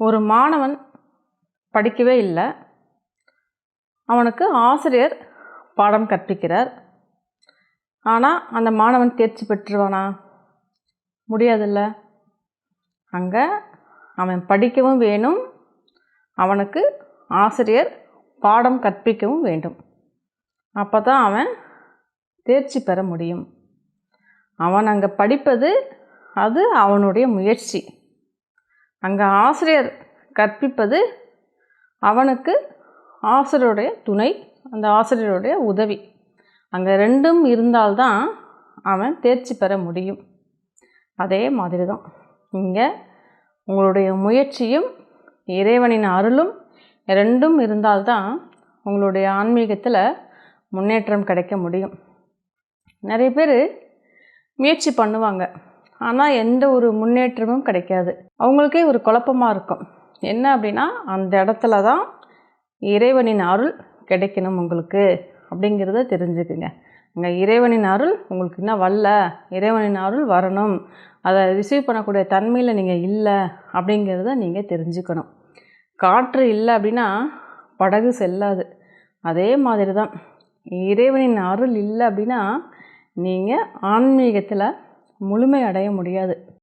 ஒரு மாணவன் படிக்கவே இல்லை. அவனுக்கு ஆசிரியர் பாடம் கற்பிக்கிறார். ஆனால் அந்த மாணவன் தேர்ச்சி பெற்றுருவானா முடியாதுல்ல. அங்கே அவன் படிக்கவும் வேணும். அவனுக்கு ஆசிரியர் பாடம் கற்பிக்கவும் வேண்டும். அப்போ தான் அவன் தேர்ச்சி பெற முடியும். அவன் அங்கே படிப்பது அது அவனுடைய முயற்சி. அங்கே ஆசிரியர் கற்பிப்பது அவனுக்கு ஆசிரியருடைய துணை அந்த ஆசிரியருடைய உதவி. அங்கே ரெண்டும் இருந்தால்தான் அவன் தேர்ச்சி பெற முடியும். அதே மாதிரி தான் இங்கே உங்களுடைய முயற்சியும் இறைவனின் அருளும் ரெண்டும் இருந்தால்தான் உங்களுடைய ஆன்மீகத்தில் முன்னேற்றம் கிடைக்க முடியும். நிறைய பேர் முயற்சி பண்ணுவாங்க. ஆனால் எந்த ஒரு முன்னேற்றமும் கிடைக்காது. அவங்களுக்கே ஒரு குழப்பமாக இருக்கும். என்ன அப்படின்னா அந்த இடத்துல தான் இறைவனின் அருள் கிடைக்கணும் உங்களுக்கு அப்படிங்கிறத தெரிஞ்சுக்குங்க. அங்கே இறைவனின் அருள் உங்களுக்கு இன்னும் வரல. இறைவனின் அருள் வரணும். அதை ரிசீவ் பண்ணக்கூடிய தன்மையில் நீங்கள் இல்லை அப்படிங்கிறத நீங்கள் தெரிஞ்சுக்கணும். காற்று இல்லை அப்படின்னா படகு செல்லாது. அதே மாதிரி தான் இறைவனின் அருள் இல்லை அப்படின்னா நீங்கள் ஆன்மீகத்தில் முழுமை அடைய முடியாது.